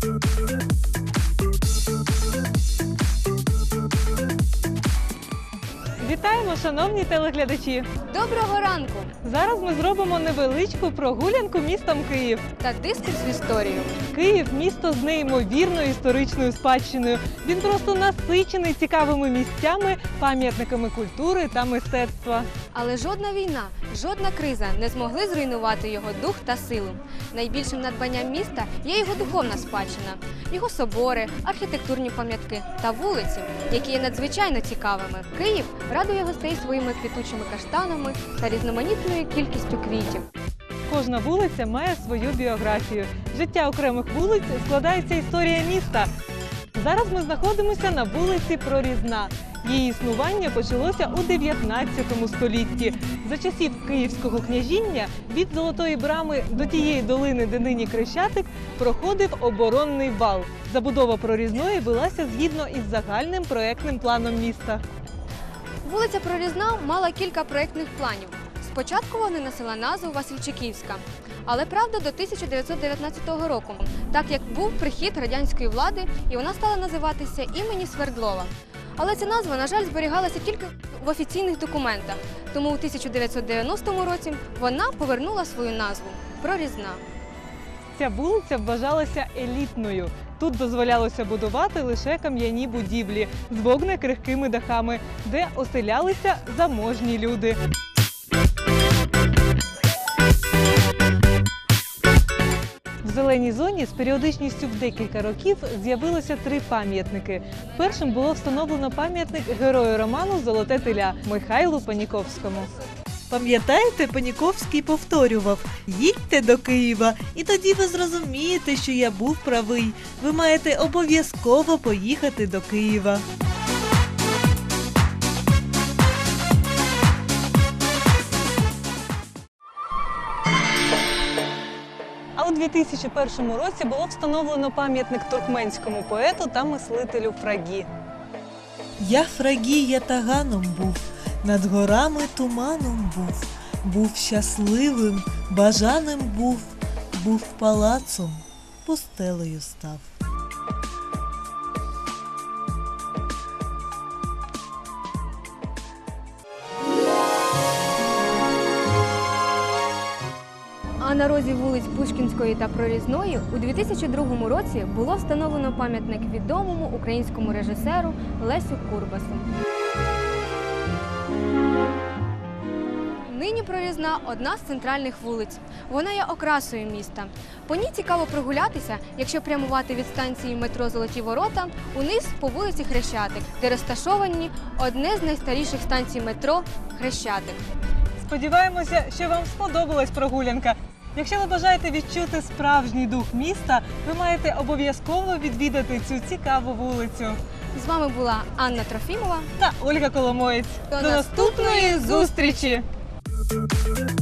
Thank you. Вітаємо, шановні телеглядачі! Доброго ранку Зараз ми зробимо невеличку прогулянку містом Київ. та дискурс в історію. Київ місто з неймовірною історичною спадщиною. Він просто насичений цікавими місцями, пам'ятниками культури та мистецтва. Але жодна війна, жодна криза не змогли зруйнувати його дух та силу. Найбільшим надбанням міста є його духовна спадщина, його собори, архітектурні пам'ятки та вулиці, які є надзвичайно цікавими. Київ радує гостей своїми квітучими каштанами та різноманітною кількістю квітів. Кожна вулиця має свою біографію. Життя окремих вулиць складається історія міста. Зараз ми знаходимося на вулиці Прорізна. Її існування почалося у 19 столітті. За часів Київського княжіння від Золотої брами до тієї долини, де нині Крещатик, проходив оборонний вал. Забудова прорізної велася згідно із загальним проектним планом міста. Вулиця Прорізна мала кілька проєктних планів. Спочатку вони носила назву Васильчиківська, але правда до 1919 року, так як був прихід радянської влади, і вона стала називатися імені Свердлова. Але ця назва, на жаль, зберігалася тільки в офіційних документах. Тому у 1990 році вона повернула свою назву Прорізна. Ця вулиця вважалася елітною. Тут дозволялося будувати лише кам'яні будівлі з вогнекрихкими дахами, де оселялися заможні люди. В зеленій зоні з періодичністю в декілька років з'явилося три пам'ятники. Першим було встановлено пам'ятник герою роману Золоте теля Михайлу Паніковському. Пам'ятаєте, Паніковський повторював: їдьте до Києва, і тоді ви зрозумієте, що я був правий. Ви маєте обов'язково поїхати до Києва. А у 2001 році було встановлено пам'ятник туркменському поету та мислителю Фрагі. Я фрагія таганом був, над горами туманом був, був щасливим, бажаним був, був палацом, пустелею став. А на розі вулиць Пушкінської та Прорізної у 2002 році було встановлено пам'ятник відомому українському режисеру Лесю Курбасу. Нині прорізна одна з центральних вулиць. Вона є окрасою міста. По ній цікаво прогулятися, якщо прямувати від станції метро Золоті Ворота униз по вулиці Хрещатик, де розташовані одне з найстаріших станцій метро Хрещатик. Сподіваємося, що вам сподобалась прогулянка. Якщо ви бажаєте відчути справжній дух міста, ви маєте обов'язково відвідати цю цікаву вулицю. З вами була Анна Трофімова. Та Ольга Коломоєць. До До наступної зустрічі! Thank you.